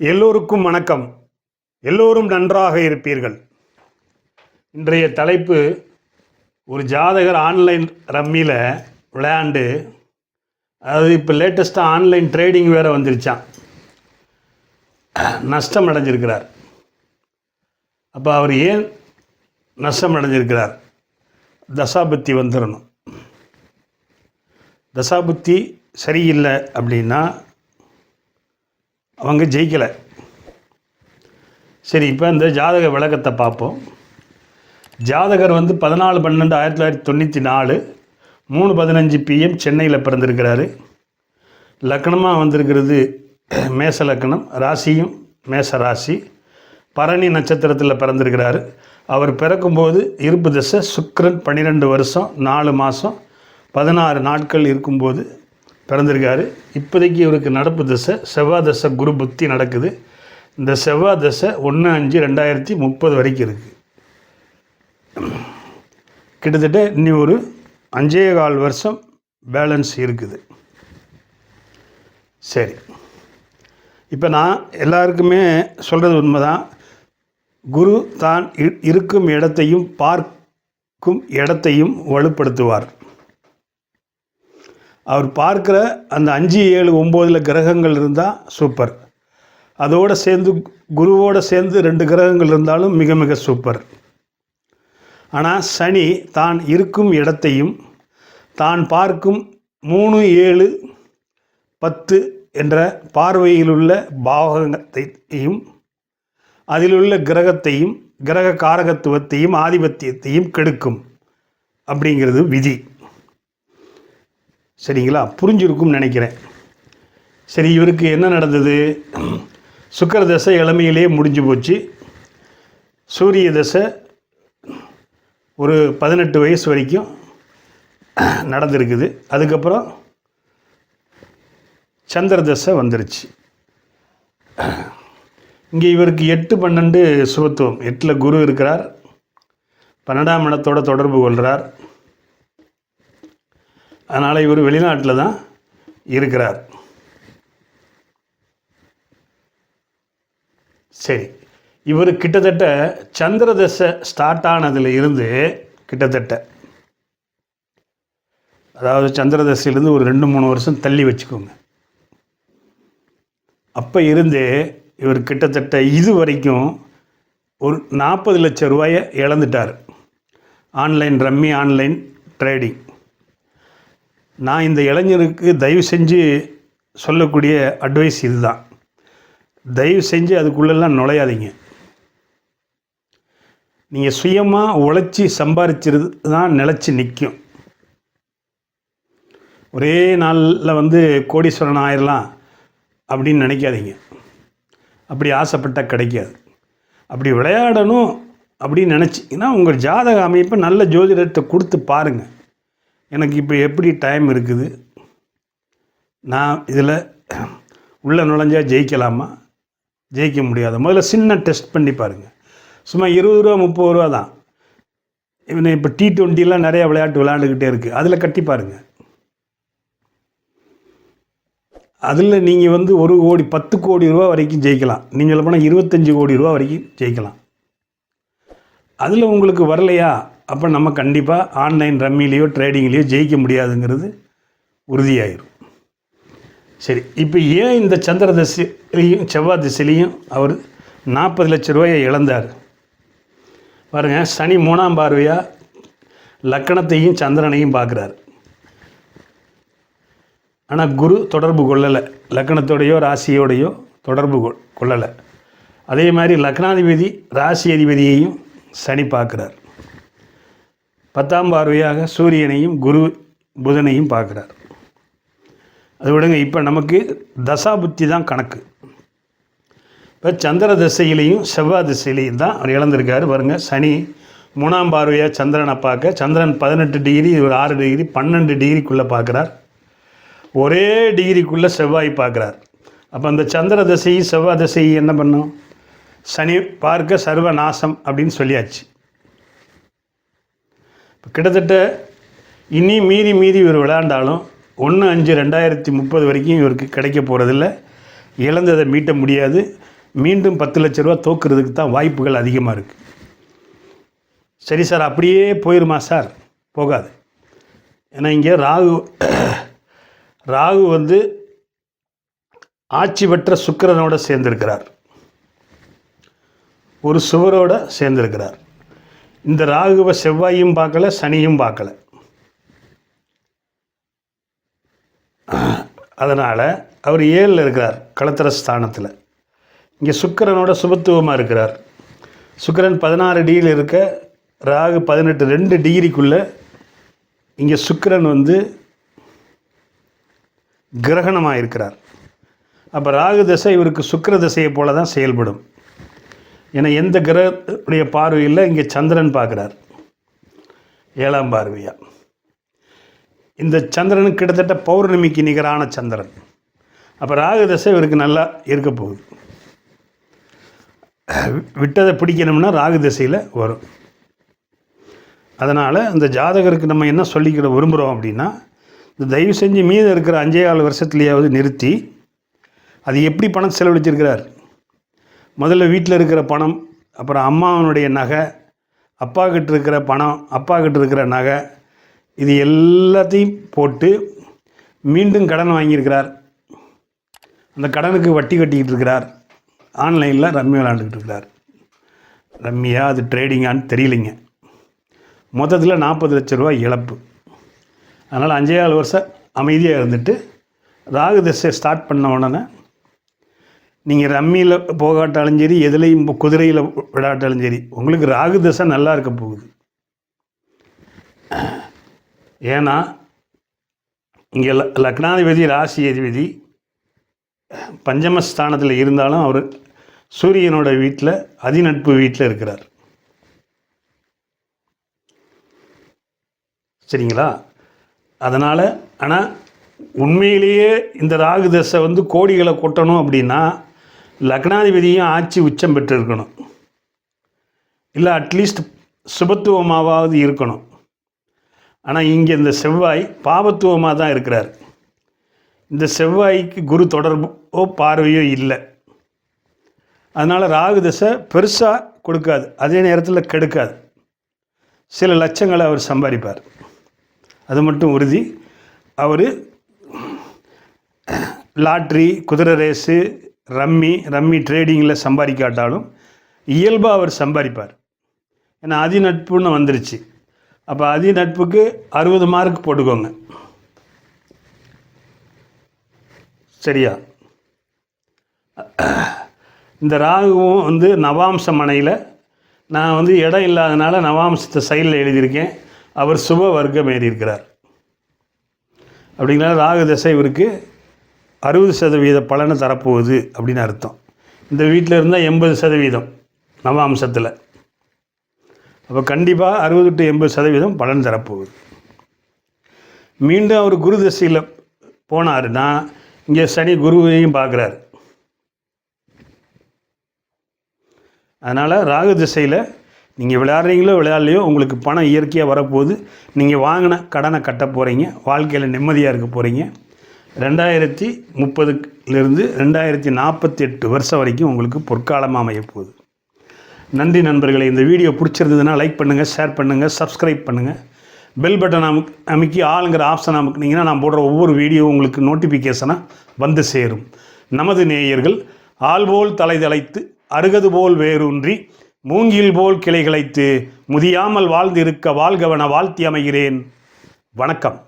எல்லோருக்கும் வணக்கம். எல்லோரும் நன்றாக இருப்பீர்கள். இன்றைய தலைப்பு ஒரு ஜாதகர் ஆன்லைன் ரம்மியில் விளையாண்டு அதாவது இப்போ லேட்டஸ்ட்டாக ஆன்லைன் ட்ரேடிங் வேறு வந்துருச்சான் நஷ்டம் அடைஞ்சிருக்கிறார் அப்போ அவர் ஏன் நஷ்டம் அடைஞ்சிருக்கிறார் தசாபுத்தி வந்துடணும் தசாபுத்தி சரியில்லை அப்படின்னா அவங்க ஜெயிக்கலை. சரி இப்போ இந்த ஜாதக விளக்கத்தை பார்ப்போம். ஜாதகர் வந்து பதினாலு பன்னெண்டு ஆயிரத்தி தொள்ளாயிரத்தி தொண்ணூற்றி நாலு மூணு பதினஞ்சு பிஎம் சென்னையில் பிறந்திருக்கிறாரு. லக்னமாக வந்திருக்கிறது மேச லக்னம் ராசியும் மேச ராசி. பரணி நட்சத்திரத்தில் பிறந்திருக்கிறாரு. அவர் பிறக்கும்போது இருப்பு தசை சுக்ரன் பன்னிரெண்டு வருஷம் நாலு மாதம் பதினாறு நாட்கள் இருக்கும்போது பிறந்திருக்காரு. இப்போதைக்கு இவருக்கு நடப்பு தசை செவ்வாய் தசை குரு புத்தி நடக்குது. இந்த செவ்வாய் தசை ஒன்று அஞ்சு ரெண்டாயிரத்தி முப்பது வரைக்கும் இருக்குது கிட்டத்தட்ட இன்னி ஒரு அஞ்சே கால் வருஷம் பேலன்ஸ் இருக்குது. சரி. இப்போ நான் எல்லாருக்குமே சொல்கிறது உண்மைதான். குரு தான் இ- இருக்கும் இடத்தையும் பார்க்கும் இடத்தையும் வலுப்படுத்துவார். அவர் பார்க்குற அந்த அஞ்சு ஏழு ஒம்போதில் கிரகங்கள் இருந்தால் சூப்பர் அதோடு சேர்ந்து குருவோடு சேர்ந்து ரெண்டு கிரகங்கள் இருந்தாலும் மிக மிக சூப்பர் ஆனால் சனி தான் இருக்கும் இடத்தையும் தான் பார்க்கும் மூணு ஏழு பத்து என்ற பார்வையில் உள்ள பாவகத்தையும் அதிலுள்ள கிரகத்தையும் கிரக காரகத்துவத்தையும் ஆதிபத்தியத்தையும் கெடுக்கும். அப்படிங்கிறது விதி. சரிங்களா? புரிஞ்சிருக்கும்னு நினைக்கிறேன். சரி இவருக்கு என்ன நடந்தது? சுக்கர தசை இளமையிலேயே முடிஞ்சு போச்சு. சூரிய தசை ஒரு பதினெட்டு வயசு வரைக்கும் நடந்திருக்குது. அதுக்கப்புறம் சந்திர தசை வந்துருச்சு. இங்கே இவருக்கு எட்டு பன்னெண்டு சுபத்துவம். எட்டில் குரு இருக்கிறார். பன்னெண்டாம் இடத்தோட தொடர்பு கொள்கிறார் அதனால் இவர் வெளிநாட்டில் தான் இருக்கிறார். சரி இவர் கிட்டத்தட்ட சந்திர தசை ஸ்டார்ட் ஆனதில் இருந்து கிட்டத்தட்ட அதாவது சந்திர தசையிலேருந்து ஒரு ரெண்டு மூணு வருஷம் தள்ளி வச்சுக்கோங்க. அப்போ இருந்து இவர் கிட்டத்தட்ட இது வரைக்கும் ஒரு நாற்பது லட்சம் ரூபாயை இழந்துட்டார். ஆன்லைன் ரம்மி ஆன்லைன் ட்ரேடிங் நான் இந்த இளைஞருக்கு தயவு செஞ்சு சொல்லக்கூடிய அட்வைஸ் இதுதான். தயவு செஞ்சு அதுக்குள்ளெல்லாம் நுழையாதீங்க. நீங்கள் சுயமாக உழைச்சி சம்பாரிச்சிருது தான் நிலச்சி நிற்கும் ஒரே நாளில் வந்து கோடீஸ்வரன் ஆயிடலாம் அப்படின்னு நினைக்காதீங்க. அப்படி ஆசைப்பட்டால் கிடைக்காது. அப்படி விளையாடணும் அப்படின்னு நினச்சிங்கன்னா உங்கள் ஜாதக அமைப்பை நல்ல ஜோதிடத்தை கொடுத்து பாருங்கள் எனக்கு இப்போ எப்படி டைம் இருக்குது? நான் இதில் உள்ளே நுழைஞ்சா ஜெயிக்கலாமா? ஜெயிக்க முடியாது? முதல்ல சின்ன டெஸ்ட் பண்ணி பாருங்கள் சும்மா இருபது ரூபா முப்பது ரூபா தான். இவனை இப்போ டி ட்வெண்ட்டிலாம் நிறைய விளையாட்டு விளையாண்டுக்கிட்டே இருக்குது அதில் கட்டி பாருங்கள் அதில் நீங்கள் வந்து ஒரு கோடி பத்து கோடி ரூபா வரைக்கும் ஜெயிக்கலாம். நீங்கள் போனால் இருபத்தஞ்சி கோடி ரூபா வரைக்கும் ஜெயிக்கலாம். அதில் உங்களுக்கு வரலையா? அப்போ நம்ம கண்டிப்பாக ஆன்லைன் ரம்மிலேயோ ட்ரேடிங்லேயோ ஜெயிக்க முடியாதுங்கிறது உறுதியாயிரும். சரி இப்போ ஏன் இந்த சந்திர திசையிலையும் செவ்வாய் திசையிலையும் அவர் நாற்பது லட்ச ரூபாயை இழந்தார்? பாருங்கள் சனி மூணாம் பார்வையாக லக்கணத்தையும் சந்திரனையும் பார்க்குறாரு. ஆனால் குரு தொடர்பு கொள்ளலை. லக்கணத்தோடையோ ராசியோடையோ தொடர்பு கொள்ளலை. அதே மாதிரி லக்னாதிபதி ராசி அதிபதியையும் சனி பார்க்குறார். பத்தாம் பார்வையாக சூரியனையும் குரு புதனையும் பார்க்குறார். அது விடுங்க இப்போ நமக்கு தசா புத்தி தான் கணக்கு. இப்போ சந்திர திசையிலையும் செவ்வாய் திசையிலையும் தான் அவர் இழந்திருக்காரு. பாருங்கள் சனி மூணாம் பார்வையாக சந்திரனை பார்க்க சந்திரன் பதினெட்டு டிகிரி ஒரு ஆறு டிகிரி பன்னெண்டு டிகிரிக்குள்ளே பார்க்குறார். ஒரே டிகிரிக்குள்ளே செவ்வாய் பார்க்குறார். அப்போ அந்த சந்திர திசையும் செவ்வாய் திசையும் என்ன பண்ணும்? சனி பார்க்க சர்வ நாசம் அப்படின்னு சொல்லியாச்சு. கிட்டத்தட்ட இனி மீறி மீறி இவர் விளையாண்டாலும் ஒன்று அஞ்சு ரெண்டாயிரத்தி முப்பது வரைக்கும் இவருக்கு கிடைக்க போகிறதில்ல இழந்ததை மீட்ட முடியாது. மீண்டும் பத்து லட்ச ரூபா தோக்குறதுக்கு தான் வாய்ப்புகள் அதிகமாக இருக்குது சரி சார் அப்படியே போயிருமா சார்? போகாது. ஏன்னா இங்கே ராகு ராகு வந்து ஆட்சி பெற்ற சுக்கிரனோட சேர்ந்திருக்கிறார். ஒரு சுவரோட சேர்ந்திருக்கிறார். இந்த ராகுவை செவ்வாயும் பார்க்கல சனியும் பார்க்கல. அதனால் அவர் ஏழில் இருக்கிறார் களத்திர ஸ்தானத்தில். இங்கே சுக்கிரனோட சுபத்துவமாக இருக்கிறார். சுக்கிரன் பதினாறு டிகிரியில் இருக்க ராகு பதினெட்டு ரெண்டு டிகிரிக்குள்ளே இங்கே சுக்கிரன் வந்து கிரகணமாக இருக்கிறார். அப்போ ராகு திசை இவருக்கு சுக்கிர திசையை போல தான் செயல்படும். ஏன்னா எந்த கிரகத்துடைய பார்வையில் இங்கே சந்திரன் பார்க்குறார். ஏழாம் பார்வையாக இந்த சந்திரன் கிட்டத்தட்ட பௌர்ணமிக்கு நிகரான சந்திரன். அப்போ ராகு தசை இவருக்கு நல்லா இருக்க போகுது. விட்டதை பிடிக்கணும்னா ராகு திசையில் வரும். அதனால் அந்த ஜாதகருக்கு நம்ம என்ன சொல்லிக்கிட விரும்புகிறோம் அப்படின்னா இந்த தயவு செஞ்சு மீதம் இருக்கிற அஞ்சே ஆறு வருஷத்துலையாவது நிறுத்தி அது எப்படி பணம் செலவழிச்சிருக்கிறார்? முதல்ல வீட்டில் இருக்கிற பணம் அப்புறம் அம்மாவனுடைய நகை அப்பா கிட்ட இருக்கிற பணம் அப்பா கிட்ட இருக்கிற நகை இது எல்லாத்தையும் போட்டு மீண்டும் கடன் வாங்கியிருக்கிறார். அந்த கடனுக்கு வட்டி கட்டிக்கிட்டு இருக்கிறார். ஆன்லைனில் ரம்மி விளாண்டுக்கிட்டு இருக்கிறார். ரம்மியா அது ட்ரேடிங்கான்னு தெரியலைங்க. மொத்தத்தில் நாற்பது லட்ச ரூபா இழப்பு. அதனால் அஞ்சே ஆறு வருஷம் அமைதியாக இருந்துட்டு ராகு திசை ஸ்டார்ட் பண்ண உடனே நீங்கள் ரம்மியில் போகாட்டாலும் சரி எதுலேயும் குதிரையில் விளையாட்டாலும் சரி உங்களுக்கு ராகு திசை நல்லா இருக்க போகுது. ஏன்னா இங்கே ல லக்னாதிபதி ராசி அதிபதி பஞ்சமஸ்தானத்தில் இருந்தாலும் அவர் சூரியனோட வீட்டில் அதிநட்பு வீட்டில் இருக்கிறார். சரிங்களா? அதனால் ஆனால் உண்மையிலேயே இந்த ராகு தசை வந்து கோடிகளை கொட்டணும் அப்படின்னா லக்னாதிபதியும் ஆட்சி உச்சம் பெற்றிருக்கணும். இல்லை அட்லீஸ்ட் சுபத்துவமாவது இருக்கணும். ஆனால் இங்கே இந்த செவ்வாய் பாபத்துவமாக தான் இருக்கிறார். இந்த செவ்வாய்க்கு குரு தொடர்போ பார்வையோ இல்லை. அதனால் ராகு தசை பெருசாக கொடுக்காது. அதே நேரத்தில் கெடுக்காது. சில லட்சங்களை அவர் சம்பாதிப்பார். அது மட்டும் உறுதி. அவர் லாட்ரி குதிரை ரேஸு ரம்மி ரம்மி ட்ரேடிங்கில் சம்பாதிக்காட்டாலும் இயல்பாக அவர் சம்பாதிப்பார். ஏன்னா அதிநட்புன்னு வந்துருச்சு. அப்போ அதிநட்புக்கு அறுபது மார்க் போட்டுக்கோங்க. சரியா? இந்த ராகுவும் வந்து நவாம்ச மனையில் நான் வந்து இடம் இல்லாதனால நவாம்சத்தை சைடில் எழுதியிருக்கேன். அவர் சுப வர்க்கம் ஏறியிருக்கிறார். அப்படிங்கிற ராகு தசை இவருக்கு அறுபது சதவீத பலனை தரப்போகுது அப்படின்னு அர்த்தம். இந்த வீட்டில் இருந்தால் எண்பது சதவீதம் நவாம்சத்தில் அப்போ கண்டிப்பாக அறுபது டு எண்பது சதவீதம் பலன் தரப்போகுது. மீண்டும் அவர் குரு தசையில் போனாருன்னா இங்கே சனி குருவையும் பார்க்குறாரு அதனால் ராகு திசையில் நீங்கள் விளையாடுறீங்களோ விளையாடலையோ உங்களுக்கு பணம் இயற்கையாக வரப்போகுது. நீங்கள் வாங்கின கடனை கட்ட போகிறீங்க வாழ்க்கையில் நிம்மதியாக இருக்க போகிறீங்க ரெண்டாயிரத்தி முப்பதுலேருந்து ரெண்டாயிரத்தி நாற்பத்தி எட்டு வருஷம் வரைக்கும் உங்களுக்கு பொற்காலமாக அமையப்போகுது. நன்றி நண்பர்களே இந்த வீடியோ பிடிச்சிருந்ததுன்னா லைக் பண்ணுங்கள் ஷேர் பண்ணுங்கள் சப்ஸ்கிரைப் பண்ணுங்கள் பெல் பட்டன் அமுக் அமைக்கி ஆளுங்கிற ஆப்ஷன் அமுக்குனிங்கன்னா நான் போடுற ஒவ்வொரு வீடியோ உங்களுக்கு நோட்டிஃபிகேஷனாக வந்து சேரும். நமது நேயர்கள் ஆள்போல் தலை தலைத்து அருகது போல் வேரூன்றி மூங்கில் போல் கிளைகளைத்து முதியாமல் வாழ்ந்திருக்க வாழ்கவன வாழ்த்தி அமைகிறேன். வணக்கம்.